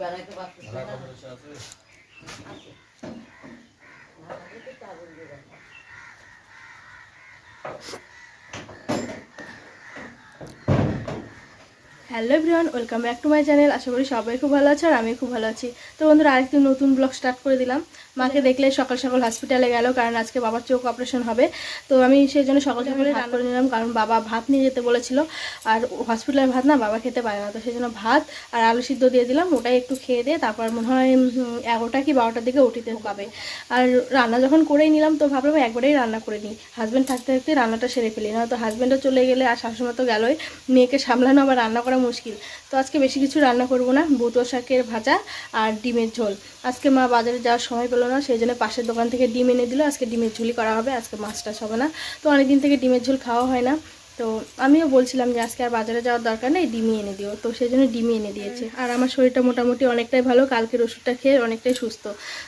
বেড়াইতে পারতেছে না। আছে আছে না থাকলে তো আগুন দেবে না। Hello everyone welcome back to my channel. আশা করি সবাই খুব ভালো আছে আর আমি খুব ভালো আছি। তো বন্ধুরা আরেকটি নতুন ব্লগ স্টার্ট করে দিলাম। মাকে দেখলে সকাল সকাল হসপিটালে গেল কারণ আজকে বাবার চোখ অপারেশন হবে। তো আমি সেই জন্য সকাল সকালে রান্না করে নিলাম কারণ বাবা ভাত নিয়ে যেতে বলেছিল। আর হসপিটালের ভাত না বাবা খেতে পারে না। তো সেই জন্য ভাত আর আলু সিদ্ধ দিয়ে দিলাম ওটাই একটু খেয়ে দিয়ে তারপর মনে হয় এগারোটা কি বারোটার দিকে উঠিতে পাবে আর রান্না যখন করেই নিলাম তো ভাবলাম একবারেই রান্না করে নিই। হাজব্যান্ড থাকতে থাকতে রান্নাটা সেরে ফেলি না তো হাজব্যান্ডও চলে গেলে আর শাশুড়ি তো গেলোই। মেয়েকে সামলানো আবার রান্না করা মুশকিল। তো আজকে বেশি কিছু রান্না করব না বুতো শাকের ভাজা আর ডিমের ঝোল। আজকে মা বাজারে যাওয়ার সময় পেল না, সেই জন্য পাশের দোকান থেকে ডিম এনে দিল। আজকে ডিমের ঝোলই করা হবে, আজকে মাছ টাছ হবে না। তো অনেকদিন থেকে ডিমের ঝোল খাওয়া হয় না। তো আমিও বলছিলাম যে আজকে আর বাজারে যাওয়ার দরকার নেই ডিমই এনে দিও। তো সেই জন্য ডিমই এনে দিয়েছে। আর আমার শরীরটা মোটামুটি অনেকটাই ভালো কালকের ওষুধটা খেয়ে অনেকটাই সুস্থ।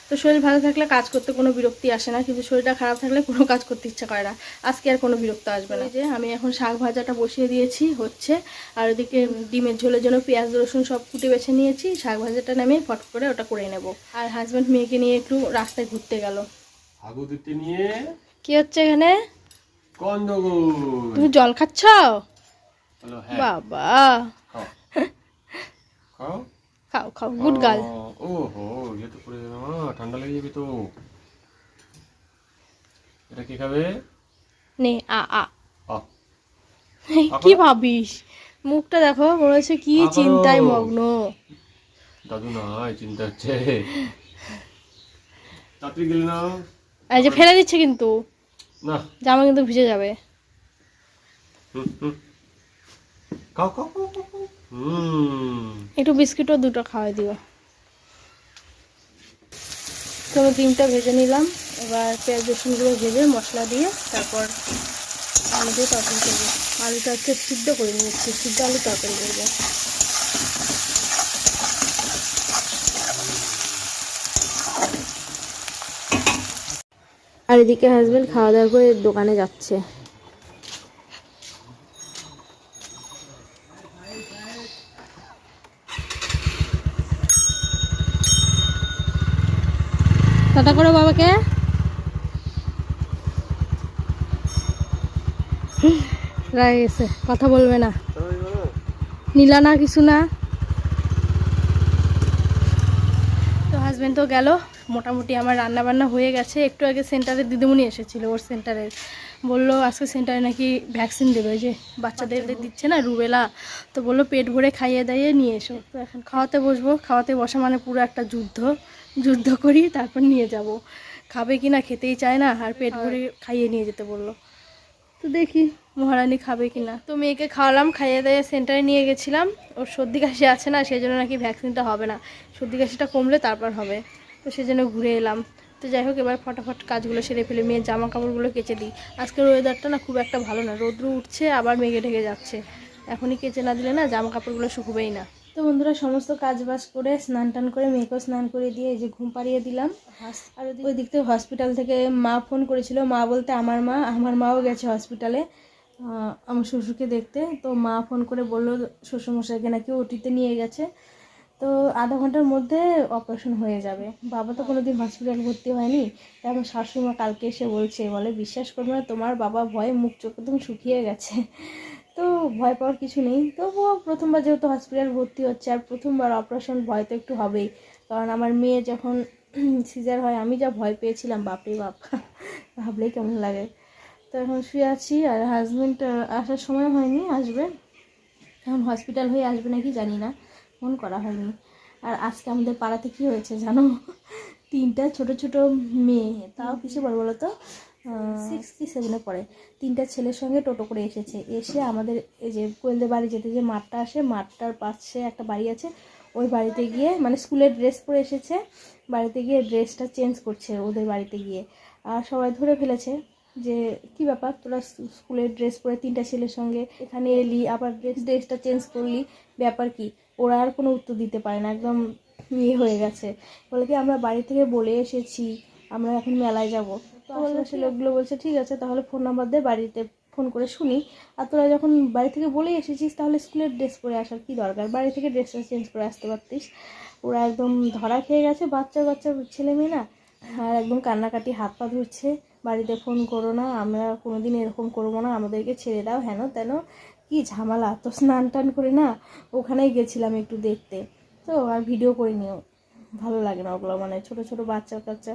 তো শরীর ভালো থাকলে কাজ করতে কোনো বিরক্তি আসে না কিন্তু শরীরটা খারাপ থাকলে কোনো কাজ করতে ইচ্ছা করে না। আজকে আর কোনো বিরক্ত আসবে না। যে আমি এখন শাক ভাজাটা বসিয়ে দিয়েছি হচ্ছে। আর ওদিকে ডিমের ঝোলের জন্য পেঁয়াজ রসুন সব কুটে বেছে নিয়েছি। শাক ভাজাটা নামিয়ে ফট করে ওটা করে নেব। আর হাজব্যান্ড মেয়েকে নিয়ে একটু রাস্তায় ঘুরতে গেল। কি হচ্ছে এখানে? গন্ডগোল। তুমি জল খাচ্ছ? হ্যাঁ। বাবা। খাও। খাও? খাও গুড গার্ল। ও হো ইয়ে তো পড়ে যাবে। মা ঠান্ডা লেগে যাবে তো। এটা কি খাবে? নে আ আ। কি ভাবিস? মুখটা দেখো মনে হচ্ছে কি চিন্তায় মগ্ন। দাদু নাই চিন্তা হচ্ছে। তাড়াতাড়ি গেলে না এই যে ফেলে দিচ্ছে কিন্তু। না। জামা কিন্তু ভিজে যাবে। খাও খাও একটু বিস্কিটও দুটো খাওয়াই দিও। আমি ডিমটা ভেজে নিলাম। এবার পেঁয়াজ রসুনগুলো ভেজে মশলা দিয়ে তারপর আলু দিয়ে তরকারি করব। আলুটা হচ্ছে সিদ্ধ করে নিচ্ছি সিদ্ধ আলু তরকারি করব। আর এদিকে হাজবেন্ড খাওয়া দাওয়া করে দোকানে যাচ্ছে। টাটা করো বাবাকে। গেছে কথা বলবে না। নিলা না, কিছু না। তো হাজব্যান্ড তো গেল। মোটামুটি আমার রান্না বান্না হয়ে গেছে। একটু আগে সেন্টারে দিদিমণি এসেছিল ওর সেন্টারের বলল আজকে সেন্টারে নাকি ভ্যাকসিন দেবে যে বাচ্চাদের দিচ্ছে না রুবেলা। তো বলল পেট ভরে খাইয়ে দাইয়ে নিয়ে এসো। তো এখন খাওয়াতে বসবো। খাওয়াতে বসা মানে পুরো একটা যুদ্ধ। যুদ্ধ করি তারপর নিয়ে যাব। খাবে কি না খেতেই চায় না আর পেট ভরে খাইয়ে নিয়ে যেতে বলল। তো দেখি। মহারানী খাবে কি না। তো মেয়েকে খাওয়ালাম খাইয়ে দাইয়ে সেন্টারে নিয়ে গেছিলাম। ওর সর্দি কাশি আছে না সেই জন্য নাকি ভ্যাকসিনটা হবে না। সর্দি কাশিটা কমলে তারপর হবে। তো সেই জন্য ঘুরে এলাম। তো যাই হোক এবার ফটাফট কাজগুলো সেরে ফেলে মেয়ের জামা কাপড়গুলো কেচে দিই। আজকের ওয়েদারটা না খুব একটা ভালো না রৌদ্র উঠছে আবার মেঘে ঢেকে যাচ্ছে। এখনই কেচে না দিলে না জামা কাপড়গুলো শুকোবেই না। তো বন্ধুরা সমস্ত কাজ বাজ করে স্নান টান করে মেয়েকেও স্নান করে দিয়ে এই যে ঘুম পাড়িয়ে দিলাম। আর ওই- ওই দিক থেকে হসপিটাল থেকে মা ফোন করেছিল। মা বলতে আমার মা আমার মাও গেছে হসপিটালে আমার শ্বশুরকে দেখতে। তো মা ফোন করে বলল শ্বশুরমশাইকে নাকি ওটিতে নিয়ে গেছে। তো আধা ঘণ্টার মধ্যে অপারেশন হয়ে যাবে। বাবা তো কোনোদিন হসপিটাল ভর্তি হয়নি। তাই আমার শাশুড়িমা কালকে এসে বলছে, বলে, বিশ্বাস করবে না, তোমার বাবা ভয়ে মুখ চোখ একদম শুকিয়ে গেছে। তো ভয় পাওয়ার কিছু নেই। তবুও প্রথমবার যেহেতু হসপিটাল ভর্তি হচ্ছে, আর প্রথমবার অপারেশন ভয় তো একটু হবেই। কারণ আমার মেয়ে যখন সিজার হয়, আমি যা ভয় পেয়েছিলাম, বাপরে বাপ, ভাবলেই কেমন লাগে। তো এখন শুয়ে আছি, আর হাজব্যান্ড আসার সময় হয়নি, আসবে। এখন হসপিটাল হয়ে আসবে নাকি জানি না। ফোন করা হয়নি। আর আজকে আমাদের পাড়াতে কি হয়েছে জানো? তিনটা ছোট ছোট মেয়ে, তাও কিছু বল বলো তো? সিক্স কি সেভেনে পড়ে। তিনটা ছেলের সঙ্গে টোটো করে এসেছে। এসে আমাদের এই যে কোয়েলদের বাড়ি যেতে যে মাঠটা আসে, মাঠটার পাশে একটা বাড়ি আছে। ওই বাড়িতে গিয়ে মানে স্কুলের ড্রেস পরে এসেছে। বাড়িতে গিয়ে ড্রেসটা চেঞ্জ করছে ওদের বাড়িতে গিয়ে। আর সবাই ধরে ফেলেছে যে, কি ব্যাপার? তোরা স্কুলের ড্রেস পরে তিনটা ছেলের সঙ্গে এখানে এলি, আবার ড্রেস, ড্রেসটা চেঞ্জ করলি? ব্যাপার কি? ওরা আর কোনো উত্তর দিতে পারে না একদম ইয়ে হয়ে গেছে। বলে কি আমরা বাড়ি থেকে বলে এসেছি আমরা এখন মেলায় যাব। তো আশেপাশে লোকগুলো বলছে ঠিক আছে তাহলে ফোন নাম্বার দে বাড়িতে ফোন করে শুনি। আর তোরা যখন বাড়ি থেকে বলেই এসেছিস তাহলে স্কুলের ড্রেস পরে আসার কি দরকার? বাড়ি থেকে ড্রেসটা চেঞ্জ করে আসতে পারতিস। ওরা একদম ধরা খেয়ে গেছে বাচ্চা বাচ্চা ছেলে মেয়ে না। আর একদম কান্নাকাটি হাত পা ধুচ্ছে বাড়িতে ফোন করো না আমরা কোনোদিন এরকম করব না আমাদেরকে ছেড়ে দাও হেন তেন। কি ঝামেলা? তো স্নান টান করে না ওখানেই গেছিলাম একটু দেখতে। তো আর ভিডিও করে নিও ভালো লাগে না ওগুলো। মানে ছোট ছোট বাচ্চা কাচ্চা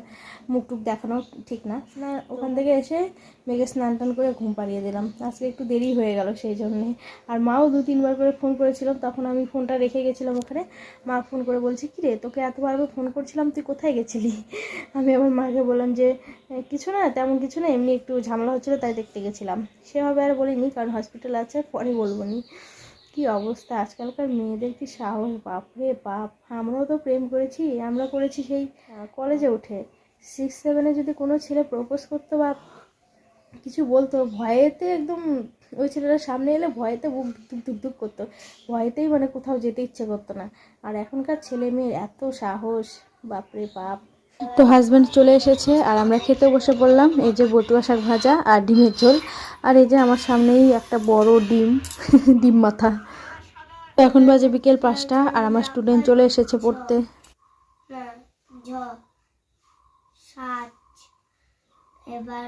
মুখ টুক দেখানো ঠিক না। না ওখান থেকে এসে মেঘে স্নান টান করে ঘুম পাড়িয়ে দিলাম। আজকে একটু দেরি হয়ে গেল সেই জন্যে। আর মাও দু তিনবার করে ফোন করেছিলাম তখন আমি ফোনটা রেখে গেছিলাম ওখানে। মা ফোন করে বলছি কি রে তোকে এতবার ফোন করছিলাম তুই কোথায় গেছিলি? আমি আমার মাকে বললাম যে কিছু না তেমন কিছু না এমনি একটু ঝামেলা হচ্ছিল তাই দেখতে গেছিলাম। সেভাবে আর বলিনি কারণ হসপিটাল আছে পরে বলব নি। কি অবস্থা? আজকালকার মেয়েদের কি সাহস? বাপ রে বাপ। আমরাও তো প্রেম করেছি, আমরা করেছি সেই কলেজে উঠে। সিক্স সেভেনে যদি কোনো ছেলে প্রপোজ করতো বা কিছু বলতো, ভয়েতে একদম ওই ছেলেটার সামনে এলে ভয়েতে বুক ধুক ধুক ধুক করতো। ভয়েতেই মানে কোথাও যেতে ইচ্ছে করতো না। আর এখনকার ছেলে মেয়ের এত সাহস। বাপরে বাপ। তো হাজব্যান্ড চলে এসেছে, আর আমরা খেতে বসে পড়লাম। এই যে বতুয়া শাক ভাজা আর ডিমের ঝোল। আর এই যে আমার সামনেই একটা বড় ডিম ডিম মাথা। তো এখন বাজে বিকেল পাঁচটা, আর আমার স্টুডেন্ট চলে এসেছে পড়তে। এবার